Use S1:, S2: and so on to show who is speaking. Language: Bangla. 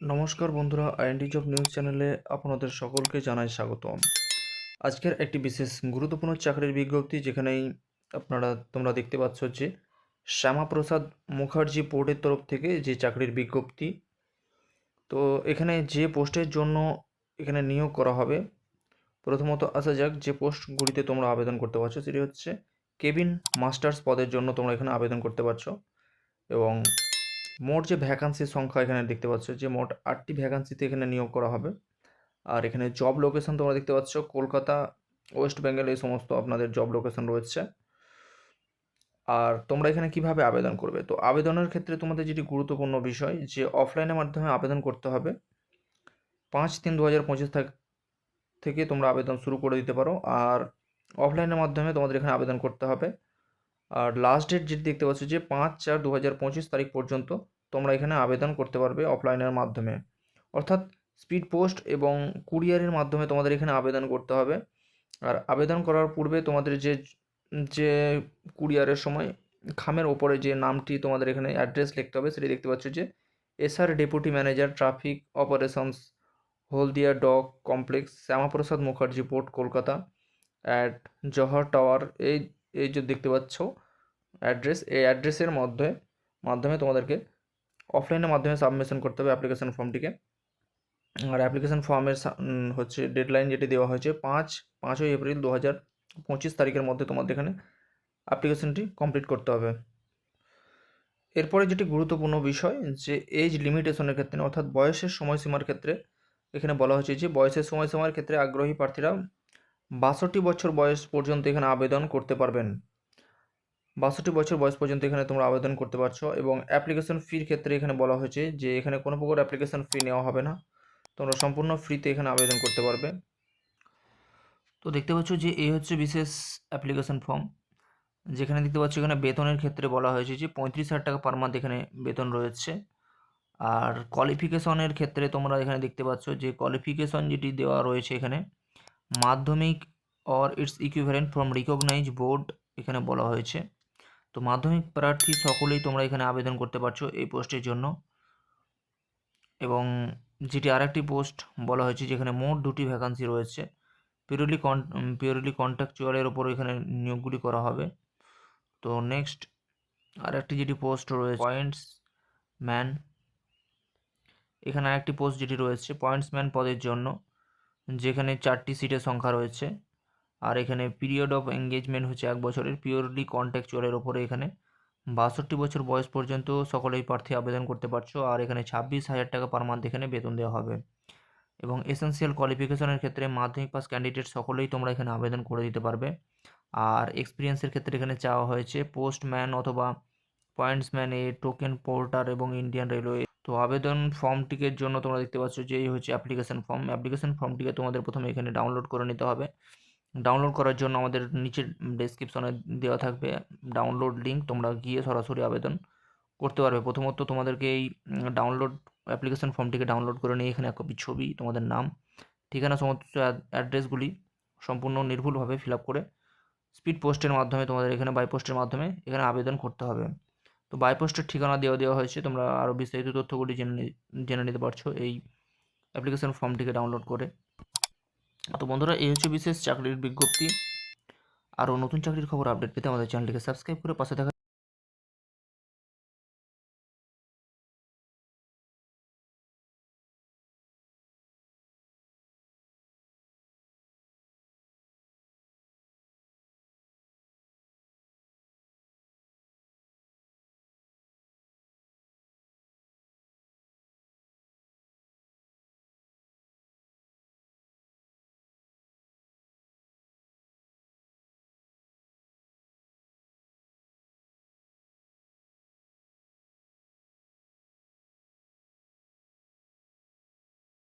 S1: নমস্কার বন্ধুরা আইএনডি জব নিউজ চ্যানেলে আপনাদের সকলকে জানাই স্বাগতম। আজকের একটি বিশেষ গুরুত্বপূর্ণ চাকরির বিজ্ঞপ্তি যেখানেই আপনারা, তোমরা দেখতে পাচ্ছ যে শ্যামাপ্রসাদ মুখার্জি বোর্ডের তরফ থেকে যে চাকরির বিজ্ঞপ্তি, তো এখানে যে পোস্টের জন্য এখানে নিয়োগ করা হবে, প্রথমত আসা যাক যে পোস্টগুলিতে তোমরা আবেদন করতে পারছ, সেটি হচ্ছে কেবিন মাস্টার্স পদের জন্য তোমরা এখানে আবেদন করতে পারছ এবং মোট যে ভ্যাকান্সির সংখ্যা এখানে দেখতে পাচ্ছ যে মোট আটটি ভ্যাকান্সিতে এখানে নিয়োগ করা হবে। আর এখানে জব লোকেশন তোমরা দেখতে পাচ্ছ, কলকাতা ওয়েস্ট বেঙ্গল এই সমস্ত আপনাদের জব লোকেশন রয়েছে। আর তোমরা এখানে কীভাবে আবেদন করবে? তো আবেদনের ক্ষেত্রে তোমাদের যেটি গুরুত্বপূর্ণ বিষয় যে অফলাইনের মাধ্যমে আবেদন করতে হবে। পাঁচ তিন দু হাজার পঁচিশ থেকে তোমরা আবেদন শুরু করে দিতে পারো। আর অফলাইনের মাধ্যমে তোমাদের এখানে আবেদন করতে হবে। আর লাস্ট ডেট যেটি দেখতে পাচ্ছ যে পাঁচ চার দু তারিখ পর্যন্ত তোমরা এখানে আবেদন করতে পারবে অফলাইনের মাধ্যমে। অর্থাৎ স্পিড পোস্ট এবং কুরিয়ারের মাধ্যমে তোমাদের এখানে আবেদন করতে হবে। আর আবেদন করার পূর্বে তোমাদের যে যে কুরিয়ারের সময় খামের ওপরে যে নামটি তোমাদের এখানে অ্যাড্রেস লিখতে হবে সেটি দেখতে পাচ্ছ যে SR deputy manager traffic operations Haldia dock complex Syama Prasad Mookerjee port Kolkata at Jawahar tower এই এই যে দেখতে পাচ্ছ অ্যাড্রেস এই অ্যাড্রেসের মধ্যে, মাধ্যমে তোমাদেরকে অফলাইনের মাধ্যমে সাবমিশন করতে হবে অ্যাপ্লিকেশন ফর্মটিকে আর অ্যাপ্লিকেশন ফর্মের হচ্ছে ডেডলাইন যেটি দেওয়া হয়েছে পাঁচ, পাঁচই এপ্রিল দু হাজার পঁচিশ তারিখের মধ্যে তোমাদের এখানে অ্যাপ্লিকেশনটি কমপ্লিট করতে হবে। এরপরে যেটি গুরুত্বপূর্ণ বিষয় যে এজ লিমিটেশনের ক্ষেত্রে, অর্থাৎ বয়সের সময়সীমার ক্ষেত্রে এখানে বলা হয়েছে যে বয়সের সময়সীমার ক্ষেত্রে আগ্রহী প্রার্থীরা বাষট্টি বছর বয়স পর্যন্ত এখানে আবেদন করতে পারবেন। বাষট্টি বছর বয়স পর্যন্ত এখানে তোমরা আবেদন করতে পারছ এবং অ্যাপ্লিকেশন ফির ক্ষেত্রে এখানে বলা হয়েছে যে এখানে কোনো প্রকার অ্যাপ্লিকেশন ফি নেওয়া হবে না। তোমরা সম্পূর্ণ ফ্রিতে এখানে আবেদন করতে পারবে। তো দেখতে পাচ্ছ যে এই হচ্ছে বিশেষ অ্যাপ্লিকেশন ফর্ম। যেখানে দেখতে পাচ্ছ এখানে বেতনের ক্ষেত্রে বলা হয়েছে যে পঁয়ত্রিশ হাজার টাকা পার মান্থ এখানে বেতন রয়েছে। আর কোয়ালিফিকেশনের ক্ষেত্রে তোমরা এখানে দেখতে পাচ্ছ যে কোয়ালিফিকেশন যেটি দেওয়া রয়েছে এখানে Madhyamik or it's equivalent from recognise board এখানে বলা হয়েছে। তো মাধ্যমিক প্রার্থী সকলেই তোমরা এখানে আবেদন করতে পারছ এই পোস্টের জন্য। এবং যেটি আরেকটি পোস্ট বলা হয়েছে যেখানে মোট দুটি ভ্যাকান্সি রয়েছে। পিওরলি কন পিওরলি কন্ট্রাকচুয়ালের ওপর এখানে নিয়োগগুলি করা হবে। তো নেক্সট আরেকটি যেটি পোস্ট রয়েছে পয়েন্টস ম্যান এখানে আরেকটি পোস্ট যেটি রয়েছে পয়েন্টস ম্যান পদের জন্য। যেখানে চারটি সিটের সংখ্যা রয়েছে। আর এখানে পিরিয়ড অফ এঙ্গেজমেন্ট হচ্ছে এক বছরের। পিওরলি কন্ট্যাকচুয়ালের ওপরে এখানে। বাষট্টি বছর বয়স পর্যন্ত সকলেই প্রার্থী আবেদন করতে পারছ। আর এখানে ছাব্বিশ হাজার টাকা পার মান্থ এখানে বেতন দেওয়া হবে। এবং এসেন্সিয়াল কোয়ালিফিকেশনের ক্ষেত্রে মাধ্যমিক পাস ক্যান্ডিডেট সকলেই তোমরা এখানে আবেদন করে দিতে পারবে। আর এক্সপিরিয়েন্সের ক্ষেত্রে এখানে চাওয়া হয়েছে পোস্টম্যান অথবা পয়েন্টসম্যান এ টোকেন পোর্টার এবং ইন্ডিয়ান রেলওয়ে তো আবেদন ফর্মটিকের জন্য তোমরা দেখতে পাচ্ছ যে এই হচ্ছে অ্যাপ্লিকেশন ফর্ম অ্যাপ্লিকেশন ফর্মটিকে তোমাদের প্রথমে এখানে ডাউনলোড করে নিতে হবে। ডাউনলোড করার জন্য আমাদের নিচের ডেসক্রিপশনে দেওয়া থাকবে ডাউনলোড লিঙ্ক তোমরা গিয়ে সরাসরি আবেদন করতে পারবে। প্রথমত তোমাদেরকে এই ডাউনলোড অ্যাপ্লিকেশন ফর্মটিকে ডাউনলোড করে নিয়ে এখানে এক কপি ছবি, তোমাদের নাম, ঠিকানা, সমস্ত অ্যাড্রেসগুলি সম্পূর্ণ নির্ভুলভাবে ফিল আপ করে স্পিড পোস্টের মাধ্যমে তোমাদের এখানে বাই পোস্টের মাধ্যমে এখানে আবেদন করতে হবে। তো বাইপোস্টের ঠিকানা দেওয়া দেওয়া হয়েছে। তোমরা আরও বিস্তারিত তথ্যগুলি জেনে জেনে নিতে পারছ এই অ্যাপ্লিকেশান ফর্মটিকে ডাউনলোড করে। তো বন্ধুরা, এই হচ্ছে বিশেষ চাকরির বিজ্ঞপ্তি। আরও নতুন চাকরির খবর আপডেট পেতে আমাদের চ্যানেলটিকে সাবস্ক্রাইব করে পাশে থাকা